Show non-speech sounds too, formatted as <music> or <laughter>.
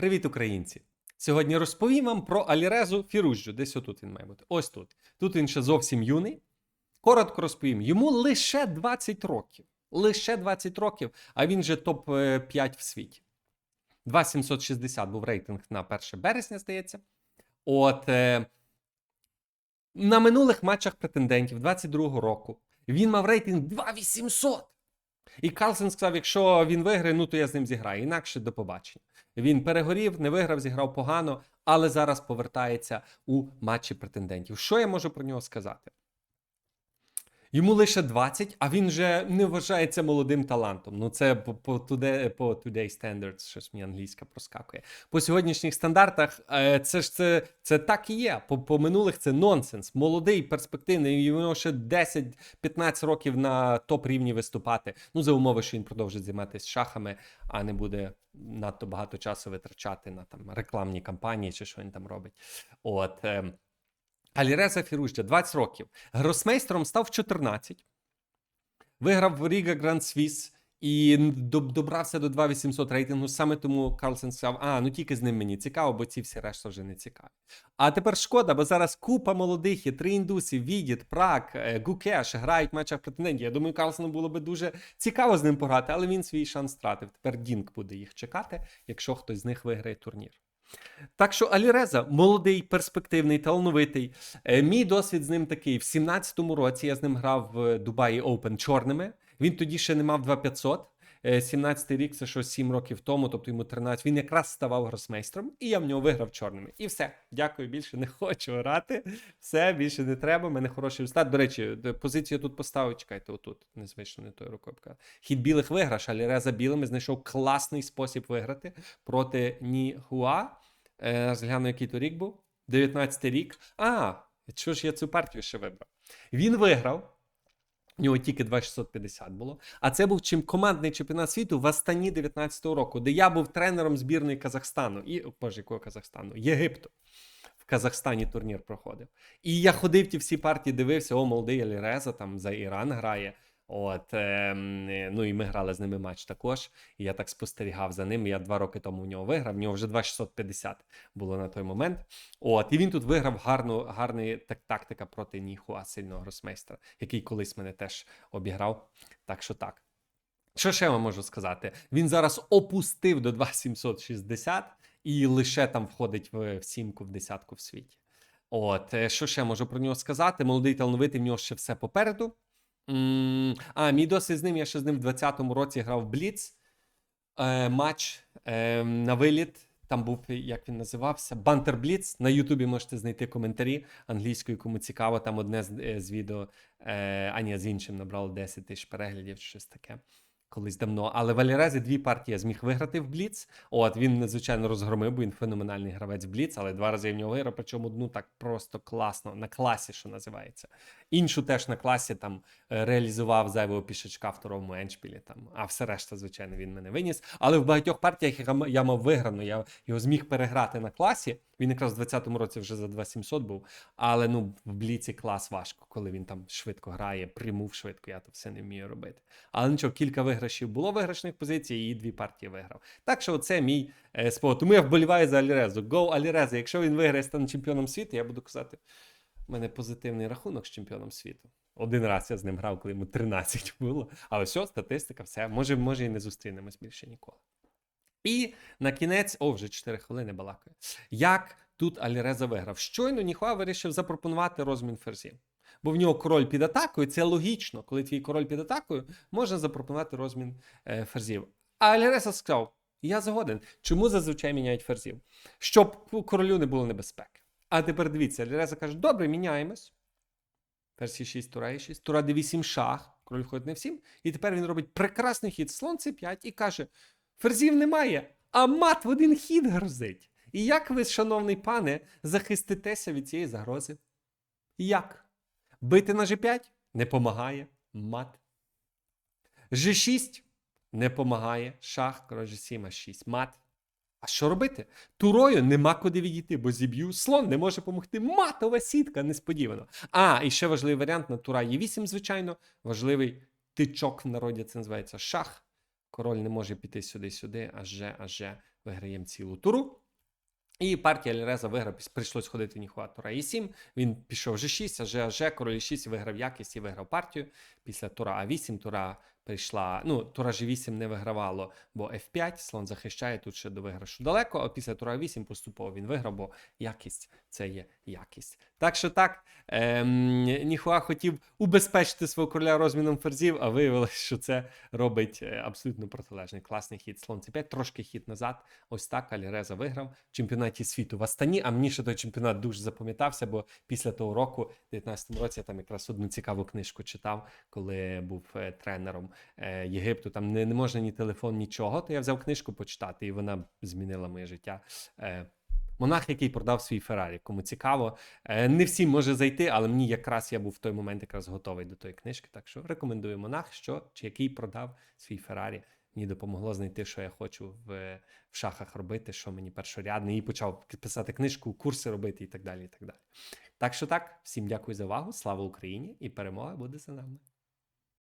Привіт, українці! Сьогодні розповім вам про Алірезу Фіружджу. Десь отут він має бути. Ось тут. Тут він ще зовсім юний. Коротко розповім. Йому лише 20 років. Лише 20 років, а він же топ-5 в світі. 2760 був рейтинг на 1 березня, здається. От е, на минулих матчах претендентів 22-го року він мав рейтинг 2800. І Карлсен сказав: якщо він виграє, ну то я з ним зіграю. Інакше до побачення. Він перегорів, не виграв, зіграв погано, але зараз повертається у матчі претендентів. Що я можу про нього сказати? Йому лише 20, а він вже не вважається молодим талантом. Ну, це по, по, today, по today standards, щось мені англійська проскакує. По сьогоднішніх стандартах е, це ж це, це так і є. По, по минулих це нонсенс. Молодий, перспективний, нього ще 10-15 років на топ рівні виступати. Ну, за умови, що він продовжить займатися шахами, а не буде надто багато часу витрачати на там рекламні кампанії чи що він там робить. От. Аліреза Фіружджа 20 років. Гросмейстером став в 14. Виграв в Ріга Гранд Свіс і добрався до 2800 рейтингу. Саме тому Карлсен сказав: а, ну тільки з ним мені цікаво, бо ці всі решта вже не цікаві. А тепер шкода, бо зараз купа молодих є, три індусів, Відіт, Прак, е, Гукеш грають в матчах претендентів. Я думаю, Карлсону було би дуже цікаво з ним пограти, але він свій шанс втратив. Тепер Дінк буде їх чекати, якщо хтось з них виграє турнір. Так що Аліреза молодий, перспективний, талановитий. Е, Мій досвід з ним такий: в 17-му році я з ним грав в Дубаї Open чорними. Він тоді ще не мав 2500. Е, 17-й рік це що 7 років тому, тобто йому 13. Він якраз ставав гросмейстром, і я в нього виграв чорними. І все. Дякую, більше не <laughs> хочу грати. Все, більше не треба. У мене хороший результат. До речі, позицію тут поставив. Чекайте, отут. Незвично не тою рукою. Хід білих виграш, але Реза білими знайшов класний спосіб виграти проти Ніхуа. Е, Розгляну, який то рік був. 19-й рік. А, що ж я цю партію ще вибрав? Він виграв. У нього тільки 2650 було. А це був чим командний чемпіонат світу в Астані 19-го року, де я був тренером збірної Казахстану. І, боже, якого Казахстану? Єгипту. В Казахстані турнір проходив. І я ходив ті всі партії, дивився, о, молодий Аліреза там за Іран грає. От, е, ну і ми грали з ними матч також. І я так спостерігав за ним. Я два роки тому в нього виграв. В нього вже 2650 було на той момент. От, і він тут виграв гарну, гарний так, тактика проти Ніхуа, сильного гросмейстера, який колись мене теж обіграв. Так що так. Що ще я можу сказати? Він зараз опустив до 2760 і лише там входить в, в сімку, в десятку в світі. От, е, що ще можу про нього сказати? Молодий талановитий, в нього ще все попереду. А, мій досвід з ним, я ще з ним в 20-му році грав Бліц. Е, матч е, на виліт. Там був, як він називався, Бантер Бліц. На Ютубі можете знайти коментарі англійською, кому цікаво. Там одне з, е, з відео, е, а ні, з іншим набрало 10 тисяч переглядів, щось таке. Колись давно. Але Валерезі дві партії я зміг виграти в Бліц. От він надзвичайно розгромив, бо він феноменальний гравець Бліц, але два рази я в нього виграв, причому одну так просто класно, на класі, що називається. Іншу теж на класі там е, реалізував зайвого пішачка в второму еншпілі. Там, а все решта, звичайно, він мене виніс. Але в багатьох партіях я, мав виграно, я його зміг переграти на класі. Він якраз в 20-му році вже за 2700 був. Але ну в бліці клас важко, коли він там швидко грає, примув швидко, я то все не вмію робити. Але нічого, кілька виграшів було виграшних позицій, і дві партії виграв. Так що це мій е, спот. Тому я вболіваю за Алірезу. Го Аліреза. Якщо він виграє стане чемпіоном світу, я буду казати, у мене позитивний рахунок з чемпіоном світу. Один раз я з ним грав, коли йому 13 було. Але все, статистика, все. Може, може і не зустрінемось більше ніколи. І на кінець, о, вже 4 хвилини балакаю. Як тут Аліреза виграв? Щойно Ніхуа вирішив запропонувати розмін ферзів. Бо в нього король під атакою, це логічно. Коли твій король під атакою, можна запропонувати розмін е, ферзів. А Аліреза сказав: я згоден. Чому зазвичай міняють ферзів? Щоб королю не було небезпеки. А тепер дивіться, Аліреза каже: добре, міняємось. Ферзь 6, тура 6, тура d8 шах, король входить не всім. І тепер він робить прекрасний хід слон c5 і каже: ферзів немає, а мат в один хід грозить. І як ви, шановний пане, захиститеся від цієї загрози? Як? Бити на g5 не помагає. Мат. G6 не помагає. Шах, король G7, А6. Мат. А що робити? Турою нема куди відійти, бо зіб'ю. Слон не може допомогти. Матова сітка, несподівано. А, і ще важливий варіант на тура є 8, звичайно. Важливий тичок в народі це називається шах. Король не може піти сюди-сюди, аж же, аж же виграємо цілу туру. І партія Альреза виграв, прийшлось ходити Ніхуа Тура і 7. Він пішов G6, а G, G, король 6 виграв якість і виграв партію. Після Тура А8 Тура прийшла. Ну, Тура G8 не вигравало, бо F5, слон захищає тут ще до виграшу далеко, а після Тура А8 поступово він виграв, бо якість це є якість. Так що так, ем, Ніхуа хотів убезпечити свого короля розміном ферзів, а виявилось, що це робить е, абсолютно протилежний. Класний хід. Слон C5, трошки хід назад. Ось так Альреза виграв в чемпіонаті світу в Астані. А мені ще той чемпіонат дуже запам'ятався, бо після того року, в 19-му році, я там якраз одну цікаву книжку читав, коли був е, тренером Єгипту. Там не, не можна ні телефон, нічого. То я взяв книжку почитати, і вона змінила моє життя. Е, Монах, який продав свій Феррарі. Кому цікаво, Е, не всім може зайти, але мені якраз я був в той момент якраз готовий до тої книжки. Так що рекомендую монах, що чи який продав свій Феррарі. Мені допомогло знайти, що я хочу в, в шахах робити, що мені першорядне, і почав писати книжку, курси робити і так далі. І так далі. Так що так, всім дякую за увагу. Слава Україні! І перемога буде за нами.